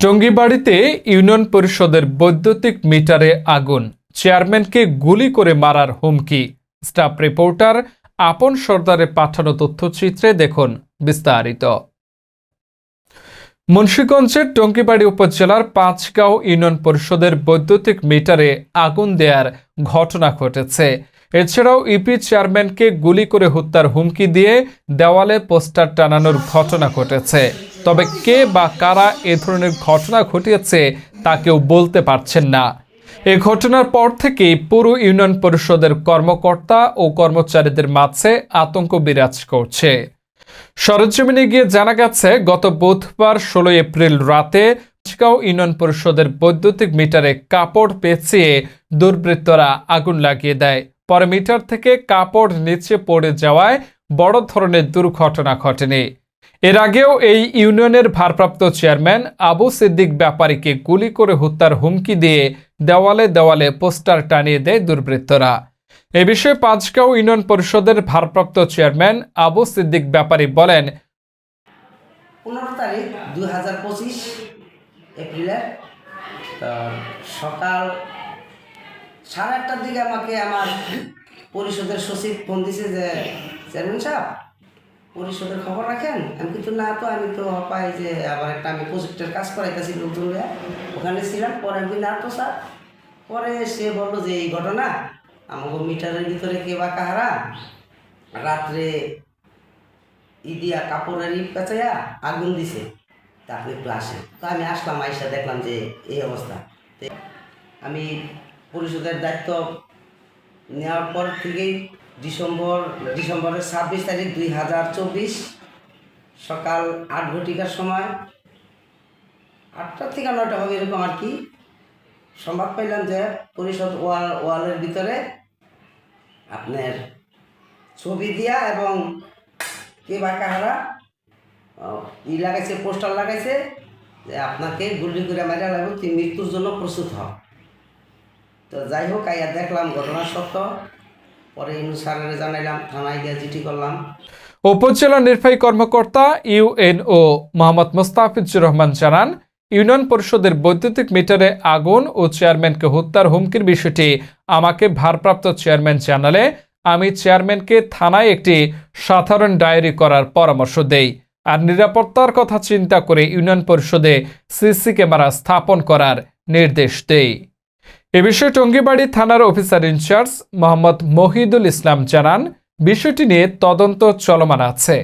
টঙ্গীবাড়িতে union পরিষদের বৈদ্যুতিক মিটারে আগুন। চেয়ারম্যানকে গুলি করে মারার হুমকি। স্টাফ রিপোর্টার আপন সর্দারে পাঠানো তথ্যচিত্রে দেখুন বিস্তারিত। মুন্সীগঞ্জের টঙ্গীবাড়ি উপজেলার পাঁচগাঁও ইউনিয়ন পরিষদের বৈদ্যুতিক মিটারে আগুন দেয়ার ঘটনা ঘটেছে। এছাড়াও ইপি চেয়ারম্যানকে গুলি করে হত্যার হুমকি দিয়ে দেওয়ালে পোস্টার টানানোর ঘটনা ঘটেছে। তবে কে বা কারা এ ধরনের ঘটনা ঘটিয়েছে তা কেউ বলতে পারছেন না। এ ঘটনার পর থেকেই পুরো ইউনিয়ন পরিষদের কর্মকর্তা ও কর্মচারীদের মাঝে আতঙ্ক বিরাজ করছে। সরজমিনে গিয়ে জানা গেছে, গত বুধবার ষোলো এপ্রিল রাতে পাঁচগাঁও ইউনিয়ন পরিষদের বৈদ্যুতিক মিটারে কাপড় পেঁচিয়ে দুর্বৃত্তরা আগুন লাগিয়ে দেয়। পরে মিটার থেকে কাপড় নিচে পড়ে যাওয়ায় বড় ধরনের দুর্ঘটনা ঘটেনি। এর আগেও এই ইউনিয়নের ভারপ্রাপ্ত চেয়ারম্যান আবু সিদ্দিক ব্যাপারীকে গুলি করে হত্যার হুমকি দিয়ে দেওয়ালে দেওয়ালে পোস্টার টানিয়ে দেয় দুর্বৃত্তরা। এ বিষয়ে পাঁচগাঁও ইউনিয়ন পরিষদের ভারপ্রাপ্ত চেয়ারম্যান আবু সিদ্দিক ব্যাপারী বলেন, পনেরো তারিখ দুই হাজার পঁচিশ এপ্রিলের সকাল সাড়ে আটটার দিকে আমাকে আমার পরিষদের সচিব ফোন দিছে যে চেয়ারম্যান সাহেব পরিষদের খবর রাখেন? আমি কিন্তু না তো, আমি তো পাই যে আবার একটা আমি প্রজেক্টের কাজ করাইতেছি হয়ে ওখানে ছিলাম, পরে আমি না তো স্যার। পরে সে বলল যে, এই ঘটনা আমাকে মিটারের ভিতরে কে বা কাহারা? রাত্রে ইদিয়া কাপড়ের ইট পেঁচাইয়া আগুন দিছে। তা আপনি একটু তো আমি আসলাম, আইসা দেখলাম যে এই অবস্থা। আমি পরিষদের দায়িত্ব নেওয়ার পর থেকেই ডিসেম্বর, ডিসেম্বরের ছাব্বিশ তারিখ দুই হাজার চব্বিশ। সকাল আট ঘটিকার সময়। আটটা থেকে নয়টা হবে এরকম আর কি। সম্ভব পাইলাম যে পরিষদ ওয়াল, ওয়ালের ভিতরে আপনার ছবি দিয়া এবং কে বা কাহারা ই লাগাইছে, পোস্টার লাগাইছে যে আপনাকে গুলি করে মারা লাগবে তুই মৃত্যুর জন্য প্রস্তুত হ। তো যাই হোক আইয়া দেখলাম ঘটনা সত্য। পরে জানাইলাম, থানায় গিয়ে চিঠি করলাম। উপজেলা নির্বাহী কর্মকর্তা ইউএনও মোহাম্মদ মোস্তাফিজুর রহমান জানান, ইউনিয়ন পরিষদের বৈদ্যুতিক মিটারে আগুন ও চেয়ারম্যানকে হত্যার হুমকির বিষয়টি আমাকে ভারপ্রাপ্ত চেয়ারম্যান জানালে, আমি চেয়ারম্যানকে থানায় একটি সাধারণ ডায়েরি করার পরামর্শ দেই। আর নিরাপত্তার কথা চিন্তা করে ইউনিয়ন পরিষদে সিসি ক্যামেরা স্থাপন করার নির্দেশ দেই। এ বিষয়ে টঙ্গিবাড়ি থানার officer in charge Mohammad Mohidul Islam জানান, বিষয়টি নিয়ে তদন্ত চলমান আছে।